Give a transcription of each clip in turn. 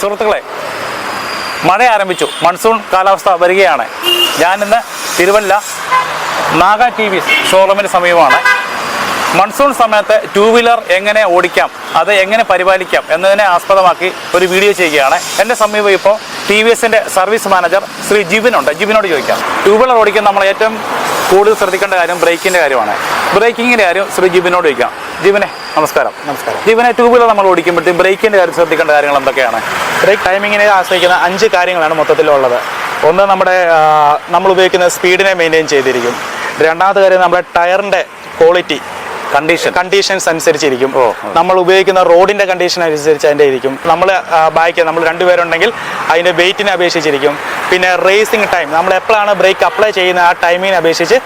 സുഹൃത്തുക്കളെ മഴ ആരംഭിച്ചു. മൺസൂൺ കാലാവസ്ഥ വരികയാണ്. ഞാനിന്ന് തിരുവല്ല നാഗ ടി വി ഷോറൂമിന് സമീപമാണ്. മൺസൂൺ സമയത്ത് ടൂ വീലർ എങ്ങനെ ഓടിക്കാം അത് എങ്ങനെ പരിപാലിക്കാം എന്നതിനെ ആസ്പദമാക്കി ഒരു വീഡിയോ ചെയ്യുകയാണ്. എന്റെ സമീപം ഇപ്പോൾ ടി വി എസിന്റെ സർവീസ് മാനേജർ ശ്രീ ജിബിനുണ്ട്. ജിബിനോട് ചോദിക്കാം. ടൂ വീലർ ഓടിക്കാൻ നമ്മൾ ഏറ്റവും കൂടുതൽ ശ്രദ്ധിക്കേണ്ട കാര്യം ബ്രേക്കിന്റെ കാര്യമാണ്. ബ്രേക്കിങ്ങിന്റെ കാര്യം ശ്രീ ജിബിനോട് ചോദിക്കാം. ജിബിനെ നമസ്കാരം. നമസ്കാരം. ജീവനെ ടൂ വീലർ നമ്മൾ ഓടിക്കുമ്പോഴത്തേക്കും ബ്രേക്കിന്റെ കാര്യം ശ്രദ്ധിക്കേണ്ട കാര്യങ്ങൾ എന്തൊക്കെയാണ്? ബ്രേക്ക് ടൈമിങ്ങിനെ ആശ്രയിക്കുന്ന അഞ്ച് കാര്യങ്ങളാണ് മൊത്തത്തിലുള്ളത്. ഒന്ന് നമ്മുടെ നമ്മൾ ഉപയോഗിക്കുന്ന സ്പീഡിനെ മെയിന്റെയിൻ ചെയ്തിരിക്കും. രണ്ടാമത്തെ കാര്യം നമ്മുടെ ടയറിന്റെ ക്വാളിറ്റി കണ്ടീഷൻ കണ്ടീഷൻസ് അനുസരിച്ചിരിക്കും. നമ്മൾ ഉപയോഗിക്കുന്ന റോഡിന്റെ കണ്ടീഷൻ അനുസരിച്ച് അതിന്റെ ഇരിക്കും. നമ്മൾ ബൈക്ക് നമ്മൾ രണ്ടുപേരുണ്ടെങ്കിൽ അതിന്റെ വെയിറ്റിനെ അപേക്ഷിച്ചിരിക്കും. പിന്നെ റേസിംഗ് ടൈം നമ്മൾ എപ്പോഴാണ് ബ്രേക്ക് അപ്ലൈ ചെയ്യുന്ന ആ ടൈമിനെ അപേക്ഷിച്ച്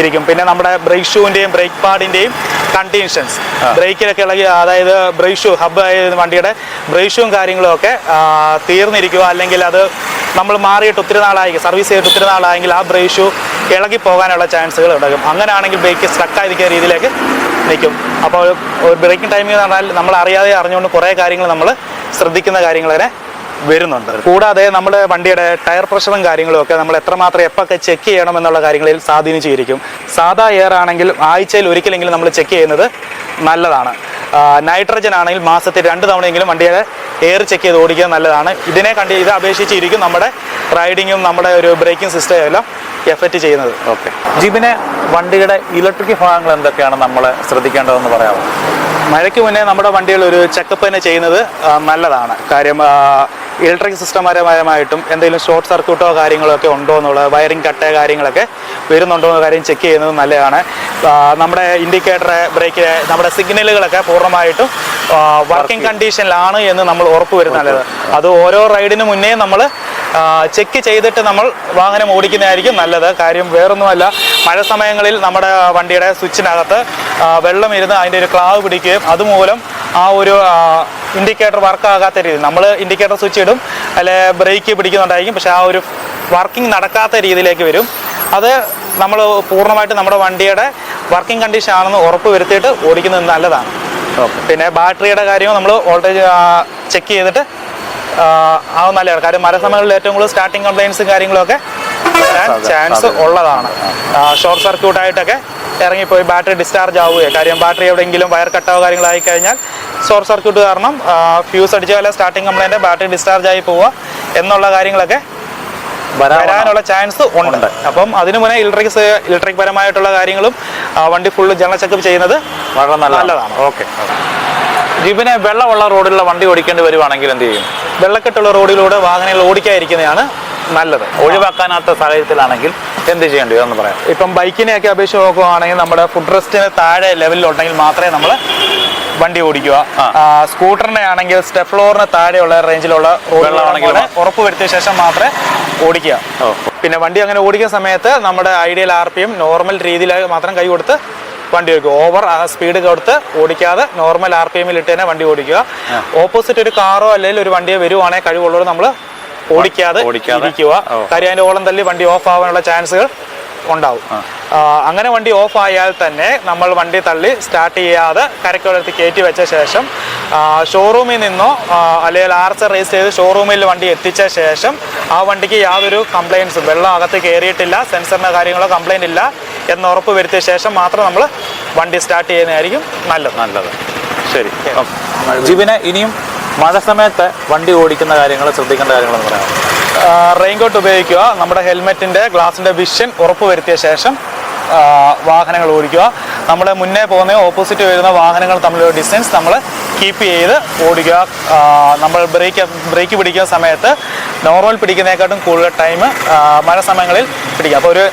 ഇരിക്കും. പിന്നെ നമ്മുടെ ബ്രേക്ക് ഷൂവിന്റെയും ബ്രേക്ക് പാഡിന്റെയും കണ്ടീഷൻസ് ബ്രേക്കിലൊക്കെ ഇളകി അതായത് ബ്രേക്ക് ഷൂ ഹബ് ആയ വണ്ടിയുടെ ബ്രേക്ക് ഷൂവും കാര്യങ്ങളും ഒക്കെ തീർന്നിരിക്കുക. അല്ലെങ്കിൽ അത് നമ്മൾ മാറിയിട്ട് ഒത്തിരി നാളായി സർവീസ് ചെയ്തിട്ട് ഒത്തിരി നാളായെങ്കിൽ ആ ബ്രേക്ക് ഷൂ ഇളകി പോകാനുള്ള ചാൻസുകൾ ഉണ്ടാകും. അങ്ങനെയാണെങ്കിൽ ബ്രേക്ക് സ്ട്രക്കായിരിക്കുന്ന രീതിയിലേക്ക് നിൽക്കും. അപ്പോൾ ഒരു ബ്രേക്കിംഗ് ടൈമിംഗ് എന്ന് പറഞ്ഞാൽ നമ്മൾ അറിയാതെ അറിഞ്ഞുകൊണ്ട് കുറേ കാര്യങ്ങൾ നമ്മൾ ശ്രദ്ധിക്കുന്ന കാര്യങ്ങൾ തന്നെ വരുന്നുണ്ട്. കൂടാതെ നമ്മുടെ വണ്ടിയുടെ ടയർ പ്രഷറും കാര്യങ്ങളും ഒക്കെ നമ്മൾ എത്രമാത്രം എപ്പൊക്കെ ചെക്ക് ചെയ്യണം എന്നുള്ള കാര്യങ്ങളിൽ സ്വാധീനിച്ചിരിക്കും. സാധാ എയർ ആണെങ്കിൽ ആഴ്ചയിൽ ഒരിക്കലെങ്കിലും നമ്മൾ ചെക്ക് ചെയ്യുന്നത് നല്ലതാണ്. നൈട്രജൻ ആണെങ്കിൽ മാസത്തിൽ രണ്ട് തവണയെങ്കിലും വണ്ടിയുടെ എയർ ചെക്ക് ചെയ്ത് ഓടിക്കുക നല്ലതാണ്. ഇതിനെ കണ്ടി ഇത് അപേക്ഷിച്ചിരിക്കും നമ്മുടെ റൈഡിങ്ങും നമ്മുടെ ഒരു ബ്രേക്കിംഗ് സിസ്റ്റം എല്ലാം എഫക്റ്റ് ചെയ്യുന്നത്. ഓക്കെ ജിബിനെ വണ്ടിയുടെ ഇലക്ട്രിക് ഭാഗങ്ങൾ എന്തൊക്കെയാണ് നമ്മൾ ശ്രദ്ധിക്കേണ്ടതെന്ന് പറയാമോ? മഴയ്ക്ക് മുന്നേ നമ്മുടെ വണ്ടികൾ ഒരു ചെക്കപ്പ് തന്നെ ചെയ്യുന്നത് നല്ലതാണ്. കാര്യം ഇലക്ട്രിക് സിസ്റ്റം പരമായിട്ടും എന്തെങ്കിലും ഷോർട്ട് സർക്യൂട്ടോ കാര്യങ്ങളോ ഒക്കെ ഉണ്ടോ എന്നുള്ളത് വയറിംഗ് കട്ട് കാര്യങ്ങളൊക്കെ വരുന്നുണ്ടോ എന്ന കാര്യം ചെക്ക് ചെയ്യുന്നത് നല്ലതാണ്. നമ്മുടെ ഇൻഡിക്കേറ്റർ ബ്രേക്ക് നമ്മുടെ സിഗ്നലുകളൊക്കെ പൂർണമായിട്ടും വർക്കിംഗ് കണ്ടീഷനിലാണ് എന്ന് നമ്മൾ ഉറപ്പ് വരുന്നത് അത് ഓരോ റൈഡിന് മുന്നേ നമ്മൾ ചെക്ക് ചെയ്തിട്ട് നമ്മൾ വാഹനം ഓടിക്കുന്നതായിരിക്കും നല്ലത്. കാര്യം വേറൊന്നുമല്ല മഴ സമയങ്ങളിൽ നമ്മുടെ വണ്ടിയുടെ സ്വിച്ചിനകത്ത് വെള്ളം ഇരുന്ന് അതിന്റെ ഒരു ക്ലാവ് പിടിക്കുകയും അതുമൂലം ആ ഒരു ഇൻഡിക്കേറ്റർ വർക്ക് ആകാത്ത രീതി നമ്മൾ ഇൻഡിക്കേറ്റർ സ്വിച്ച് ഇടും അല്ലെ ബ്രേക്ക് പിടിക്കുന്നുണ്ടായിരിക്കും പക്ഷെ ആ ഒരു വർക്കിംഗ് നടക്കാത്ത രീതിയിലേക്ക് വരും. അത് നമ്മൾ പൂർണമായിട്ട് നമ്മുടെ വണ്ടിയുടെ വർക്കിംഗ് കണ്ടീഷൻ ആണെന്ന് ഉറപ്പ് വരുത്തിയിട്ട് ഓടിക്കുന്നത് നല്ലതാണ്. പിന്നെ ബാറ്ററിയുടെ കാര്യവും നമ്മൾ വോൾട്ടേജ് ചെക്ക് ചെയ്തിട്ട് അത് നല്ലതാണ് കാര്യം മരസമകളിൽ ഏറ്റവും കൂടുതൽ സ്റ്റാർട്ടിങ് കംപ്ലൈൻസും കാര്യങ്ങളൊക്കെ വരാൻ ചാൻസ് ഉള്ളതാണ്. ഷോർട്ട് സർക്യൂട്ട് ആയിട്ടൊക്കെ ഇറങ്ങിപ്പോയി ബാറ്ററി ഡിസ്ചാർജ് ആവുകയോ കാര്യം ബാറ്ററി എവിടെയെങ്കിലും വയർ കട്ടോ കാര്യങ്ങളായി കഴിഞ്ഞാൽ ഷോർട്ട് സർക്യൂട്ട് കാരണം ഫ്യൂസ് അടിച്ച പോലെ സ്റ്റാർട്ടിങ് കംപ്ലൈന്റ് ബാറ്ററി ഡിസ്ചാർജ് ആയി പോവുക എന്നുള്ള കാര്യങ്ങളൊക്കെ വരാനുള്ള ചാൻസ് ഉണ്ട്. അപ്പം അതിനു മുന്നേ ഇലക്ട്രിക് ഇലക്ട്രിക് പരമായിട്ടുള്ള കാര്യങ്ങളും വണ്ടി ഫുള്ള് ജനറൽ ചെക്കപ്പ് ചെയ്യുന്നത് വളരെ നല്ലതാണ്. നല്ലതാണ്. ഓക്കെ ജീപ്പിനെ വെള്ളമുള്ള റോഡിലുള്ള വണ്ടി ഓടിക്കേണ്ടി വരുവാണെങ്കിൽ എന്ത് ചെയ്യും? വെള്ളക്കെട്ടുള്ള റോഡിലൂടെ വാഹനങ്ങൾ ഓടിക്കാതിരിക്കുന്നതാണ് നല്ലത്. ഒഴിവാക്കാനാത്ത സാഹചര്യത്തിലാണെങ്കിൽ എന്ത് ചെയ്യേണ്ടി എന്ന് പറയാം. ഇപ്പം ബൈക്കിനെയൊക്കെ അപേക്ഷിച്ച് നോക്കുകയാണെങ്കിൽ നമ്മുടെ ഫുഡ് റെസ്റ്റിന് താഴെ ലെവലിലുണ്ടെങ്കിൽ മാത്രമേ നമ്മൾ വണ്ടി ഓടിക്കുക. സ്കൂട്ടറിനെ ആണെങ്കിൽ സ്റ്റെപ്പ് ഫ്ലോറിന് താഴെയുള്ള റേഞ്ചിലുള്ള ഉറപ്പ് വരുത്തിയ ശേഷം മാത്രമേ ഓടിക്കുക. പിന്നെ വണ്ടി അങ്ങനെ ഓടിക്കുന്ന സമയത്ത് നമ്മുടെ ideal R P M normal രീതിയിൽ മാത്രം കൈ കൊടുത്ത് വണ്ടി ഓടിക്കുക ഓവർ ആ സ്പീഡ് കൊടുത്ത് ഓടിക്കാതെ നോർമൽ ആർ പി എമ്മിൽ ഇട്ട് തന്നെ വണ്ടി ഓടിക്കുക. ഓപ്പോസിറ്റ് ഒരു കാറോ അല്ലെങ്കിൽ ഒരു വണ്ടിയോ വരുവാണെങ്കിൽ കഴിവുള്ളവർ നമ്മൾ ഓടിക്കാതെ. ഇരിക്കുക. കാര്യം അതിന്റെ ഓളം തള്ളി വണ്ടി ഓഫ് ആവാനുള്ള ചാൻസുകൾ ഉണ്ടാവും. അങ്ങനെ വണ്ടി ഓഫ് ആയാൽ തന്നെ നമ്മൾ വണ്ടി തള്ളി സ്റ്റാർട്ട് ചെയ്യാതെ കരയ്ക്കോടത്ത് കയറ്റി വെച്ച ശേഷം ഷോറൂമിൽ നിന്നോ അല്ലെങ്കിൽ ആർ എസ് രജിസ്റ്റർ ചെയ്ത് ഷോറൂമിൽ വണ്ടി എത്തിച്ച ശേഷം ആ വണ്ടിക്ക് യാതൊരു കംപ്ലൈൻസും വെള്ളം അകത്ത് കയറിയിട്ടില്ല സെൻസറിന്റെ കാര്യങ്ങളോ കംപ്ലൈന്റ് ഇല്ല. എന്ന് ഉറപ്പ് വരുത്തിയ ശേഷം മാത്രം നമ്മൾ വണ്ടി സ്റ്റാർട്ട് ചെയ്യുന്നതായിരിക്കും നല്ലത്. നല്ലത്. ശരി. ജിബിനെ ഇനിയും മഴ സമയത്ത് വണ്ടി ഓടിക്കുന്ന കാര്യങ്ങൾ ശ്രദ്ധിക്കേണ്ട കാര്യങ്ങളെന്ന് പറയാം റെയിൻകോട്ട് ഉപയോഗിക്കുക. നമ്മുടെ ഹെൽമെറ്റിന്റെ ഗ്ലാസിന്റെ വിഷൻ ഉറപ്പ് വരുത്തിയ ശേഷം വാഹനങ്ങൾ ഓടിക്കുക. നമ്മൾ മുന്നേ പോകുന്ന ഓപ്പോസിറ്റ് വരുന്ന വാഹനങ്ങൾ തമ്മിലുള്ള ഡിസ്റ്റൻസ് നമ്മൾ കീപ്പ് ചെയ്ത് ഓടിക്കുക. നമ്മൾ ബ്രേക്ക് ബ്രേക്ക് പിടിക്കുന്ന സമയത്ത് നോർമൽ പിടിക്കുന്നതിനെക്കാട്ടും കൂടുതൽ ടൈം മഴ സമയങ്ങളിൽ പിടിക്കുക. അപ്പോൾ ഒരു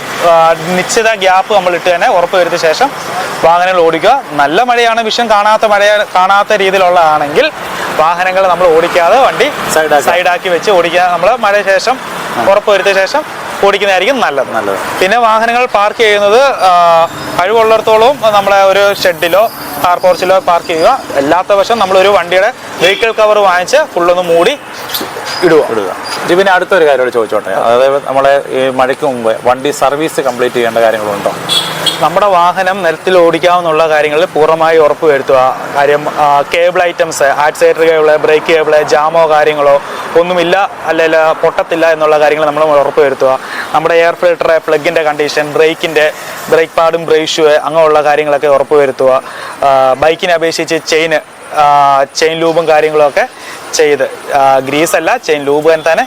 നിശ്ചിത ഗ്യാപ്പ് നമ്മൾ ഇട്ട് തന്നെ ഉറപ്പ് വരുത്തിയ ശേഷം വാഹനങ്ങൾ ഓടിക്കുക. നല്ല മഴയാണ് വിഷം കാണാത്ത മഴ കാണാത്ത രീതിയിലുള്ളതാണെങ്കിൽ വാഹനങ്ങൾ നമ്മൾ ഓടിക്കാതെ വണ്ടി. സൈഡാക്കി വെച്ച് ഓടിക്കുക. നമ്മൾ മഴ ശേഷം ഉറപ്പ് വരുത്തിയ ശേഷം ഓടിക്കുന്നതായിരിക്കും നല്ലത്. നല്ലത്. പിന്നെ വാഹനങ്ങൾ പാർക്ക് ചെയ്യുന്നത് കഴിവുള്ളിടത്തോളം നമ്മളെ ഒരു ഷെഡിലോ കാർ പോർച്ചിലോ പാർക്ക് ചെയ്യുക. അല്ലാത്ത വശം നമ്മളൊരു വണ്ടിയുടെ വെഹിക്കിൾ കവർ വാങ്ങിച്ച് ഫുള്ളൊന്ന് മൂടി ഇടുക. ഇടുക. ഇത് പിന്നെ അടുത്തൊരു കാര്യം ചോദിച്ചോട്ടെ. അതായത് നമ്മളെ ഈ മഴയ്ക്ക് മുമ്പ് വണ്ടി സർവീസ് കംപ്ലീറ്റ് ചെയ്യേണ്ട കാര്യങ്ങളുണ്ടോ? നമ്മുടെ വാഹനം നിരത്തിൽ ഓടിക്കാവുന്നുള്ള കാര്യങ്ങളിൽ പൂർണമായി ഉറപ്പ് വരുത്തുക കാര്യം cable items accelerator cable brake cable ജാമോ കാര്യങ്ങളോ ഒന്നുമില്ല അല്ലെങ്കിൽ പൊട്ടത്തില്ല എന്നുള്ള കാര്യങ്ങൾ നമ്മൾ ഉറപ്പ് വരുത്തുക നമ്മുടെ എയർ ഫിൽട്ടർ പ്ലഗിന്റെ കണ്ടീഷൻ ബ്രേക്കിന്റെ ബ്രേക്ക് പാഡും ബ്രേക്ക് അങ്ങനെയുള്ള കാര്യങ്ങളൊക്കെ ഉറപ്പ് വരുത്തുക ബൈക്കിനെ അപേക്ഷിച്ച് ചെയിന് ചെയിൻ ലൂബും കാര്യങ്ങളൊക്കെ ചെയ്ത്. ഗ്രീസ് അല്ല ചെയിൻ ലൂബ് തന്നെ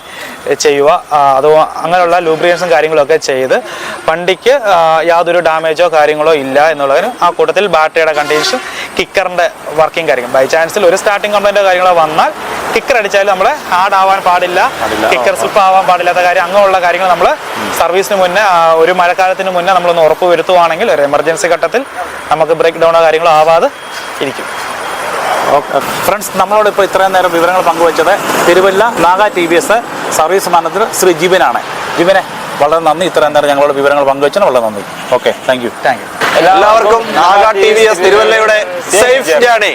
ചെയ്യുക. അത് അങ്ങനെയുള്ള ലൂബ്രിയൻസും കാര്യങ്ങളൊക്കെ ചെയ്ത് വണ്ടിക്ക് യാതൊരു ഡാമേജോ കാര്യങ്ങളോ ഇല്ല എന്നുള്ളതിന് ആ കൂട്ടത്തിൽ ബാറ്ററിയുടെ കണ്ടീഷൻ കിക്കറിന്റെ വർക്കിംഗ് കാര്യങ്ങൾ ബൈ ചാൻസിൽ ഒരു സ്റ്റാർട്ടിംഗ് കംപ്ലൈന്റോ കാര്യങ്ങളോ വന്നാൽ കിക്കർ അടിച്ചാൽ നമ്മൾ ഹാർഡ് ആവാൻ പാടില്ല. പാടില്ല. കിക്കർ സ്ലിപ്പ് ആവാൻ പാടില്ലാത്ത കാര്യം അങ്ങനെയുള്ള കാര്യങ്ങൾ നമ്മൾ സർവീസിന് മുന്നേ ഒരു മഴക്കാലത്തിന് മുന്നേ നമ്മളൊന്ന് ഉറപ്പ് വരുത്തുവാണെങ്കിൽ ഒരു എമർജൻസി ഘട്ടത്തിൽ നമുക്ക് ബ്രേക്ക് ഡൗണോ കാര്യങ്ങളോ ആവാതെ ഇരിക്കും. ഫ്രണ്ട്സ് നമ്മളോട് ഇപ്പോൾ ഇത്രയും നേരം വിവരങ്ങൾ പങ്കുവച്ചത് Thiruvalla Naga T V S service manager Shri ജീവനാണ് ജീവനെ വളരെ നന്ദി. ഇത്രയും നേരം ഞങ്ങളോട് വിവരങ്ങൾ പങ്കുവച്ചതിന് വളരെ നന്ദി. Okay thank you thank you എല്ലാവർക്കും നാഗ ടി വി എസ് തിരുവല്ലയുടെ സേഫ് ജേണി